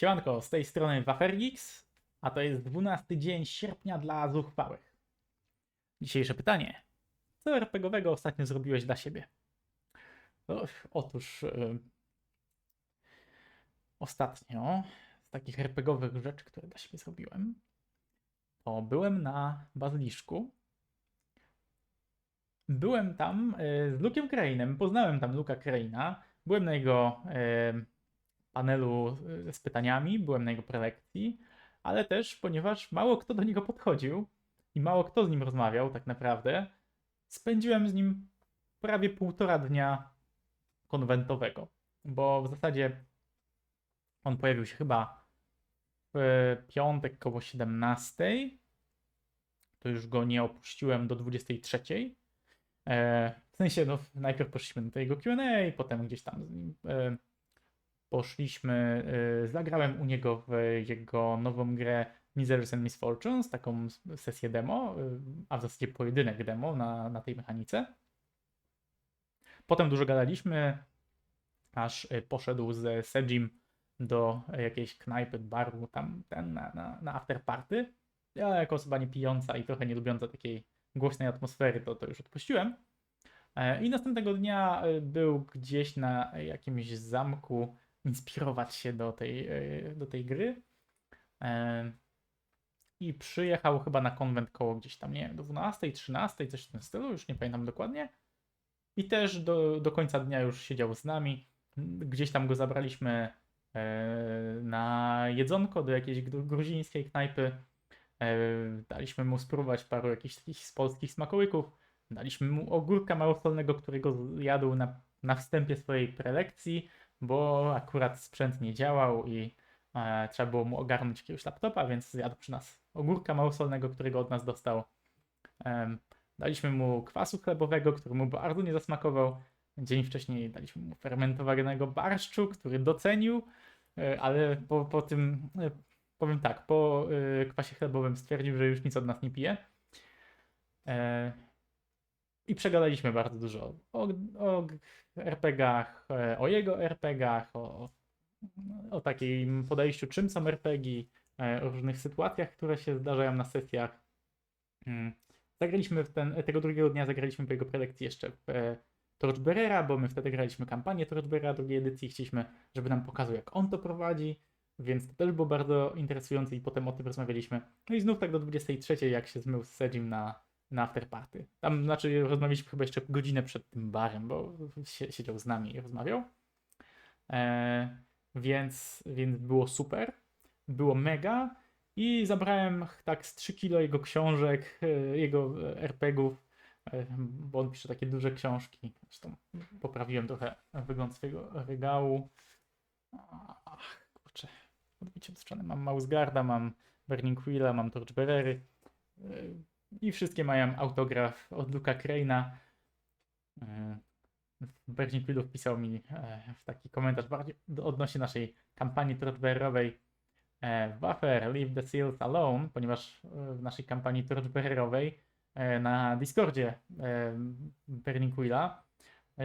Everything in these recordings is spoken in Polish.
Siemanko, z tej strony Wafergix, a to jest 12 dzień sierpnia dla zuchwałych. Dzisiejsze pytanie. Co RPGowego ostatnio zrobiłeś dla siebie? No, otóż yy, ostatnio z takich RPGowych rzeczy, które dla siebie zrobiłem, to byłem na Bazyliszku. Byłem tam yy, z Lukiem Krainem, poznałem tam Luka Kraina, byłem na jego yy, panelu y, z pytaniami, byłem na jego prelekcji, ale też ponieważ mało kto do niego podchodził i mało kto z nim rozmawiał tak naprawdę, spędziłem z nim prawie półtora dnia konwentowego, bo w zasadzie on pojawił się chyba w piątek koło 17. To już go nie opuściłem do 23. E, w sensie, no, najpierw poszliśmy do tego QA, potem gdzieś tam z nim e, poszliśmy, y, zagrałem u niego w jego nową grę Misers and Misfortunes, taką sesję demo, y, a w zasadzie pojedynek demo na, na tej mechanice. Potem dużo gadaliśmy, aż y, poszedł z Sejim do jakiejś knajpy, baru, tam ten na, na, na afterparty. Ja jako osoba nie pijąca i trochę nie lubiąca takiej głośnej atmosfery, to, to już odpuściłem. E, I następnego dnia był gdzieś na jakimś zamku inspirować się do tej, e, do tej gry. E, I przyjechał chyba na konwent koło gdzieś tam, nie wiem, do 12, 13, coś w tym stylu, już nie pamiętam dokładnie. I też do, do końca dnia już siedział z nami. Gdzieś tam go zabraliśmy e, na jedzonko do jakiejś gruzińskiej knajpy. Daliśmy mu spróbować paru jakichś takich z polskich smakołyków. Daliśmy mu ogórka małosolnego, którego jadł na, na wstępie swojej prelekcji bo akurat sprzęt nie działał i e, trzeba było mu ogarnąć jakiegoś laptopa, więc zjadł przy nas ogórka małosolnego, którego od nas dostał. E, daliśmy mu kwasu chlebowego, który mu bardzo nie zasmakował. Dzień wcześniej daliśmy mu fermentowanego barszczu, który docenił, e, ale po, po tym, e, powiem tak, po e, kwasie chlebowym stwierdził, że już nic od nas nie pije. E, i przegadaliśmy bardzo dużo o, o RPGach, e, o jego RPGach, o, o takim podejściu, czym są RPG, e, o różnych sytuacjach, które się zdarzają na sesjach. Mm. Zagraliśmy w ten, tego drugiego dnia, zagraliśmy po jego prelekcji jeszcze w e, Torchbearera, bo my wtedy graliśmy kampanię Torchbearera drugiej edycji chcieliśmy, żeby nam pokazał, jak on to prowadzi, więc to też było bardzo interesujące i potem o tym rozmawialiśmy. No i znów tak do 23, jak się zmył z Sedzim na na afterparty. Tam, znaczy, rozmawialiśmy chyba jeszcze godzinę przed tym barem, bo siedział z nami i rozmawiał. E, więc, więc było super. Było mega. I zabrałem tak z 3 kilo jego książek, e, jego RPGów, e, bo on pisze takie duże książki. Zresztą poprawiłem trochę wygląd swojego regału. Ach, kurczę. Odbicie od strony. Mam Mouseguarda, mam Burning Wheela, mam Torchbearery e, i wszystkie mają autograf od Luka. E, Bernie Quillu wpisał mi e, w taki komentarz bardziej odnośnie naszej kampanii torchbearerowej Buffer, leave the seals alone, ponieważ w naszej kampanii torchbearerowej na Discordzie Burning Quilla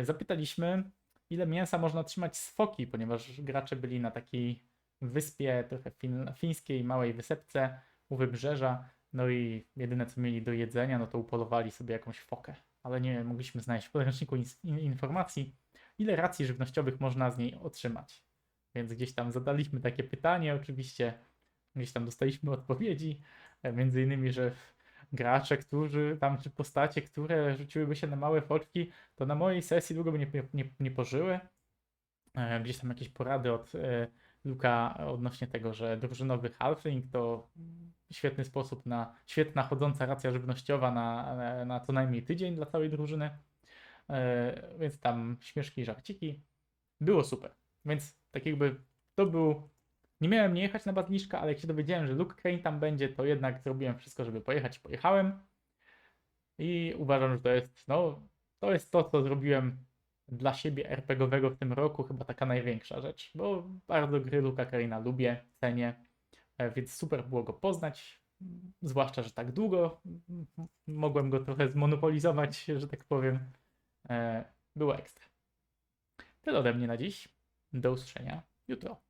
zapytaliśmy, ile mięsa można trzymać z foki, ponieważ gracze byli na takiej wyspie, trochę fin fińskiej, małej wysepce u wybrzeża no i jedyne co mieli do jedzenia, no to upolowali sobie jakąś fokę. Ale nie mogliśmy znaleźć w podręczniku informacji, ile racji żywnościowych można z niej otrzymać. Więc gdzieś tam zadaliśmy takie pytanie, oczywiście, gdzieś tam dostaliśmy odpowiedzi, e, między innymi, że gracze, którzy tam, czy postacie, które rzuciłyby się na małe foczki, to na mojej sesji długo by nie, nie, nie pożyły. E, gdzieś tam jakieś porady od e, Luka odnośnie tego, że drużynowy halfling to świetny sposób na, świetna chodząca racja żywnościowa na, na, co najmniej tydzień dla całej drużyny. Yy, więc tam śmieszki żarciki. Było super. Więc tak jakby to był. Nie miałem nie jechać na Bazliszka, ale jak się dowiedziałem, że Luke Crane tam będzie, to jednak zrobiłem wszystko, żeby pojechać. Pojechałem. I uważam, że to jest, no, to jest to, co zrobiłem dla siebie RPGowego w tym roku, chyba taka największa rzecz, bo bardzo gry Luka Karina lubię, cenię, e, więc super było go poznać, zwłaszcza, że tak długo mogłem go trochę zmonopolizować, że tak powiem. E, było ekstra. Tyle ode mnie na dziś. Do usłyszenia jutro.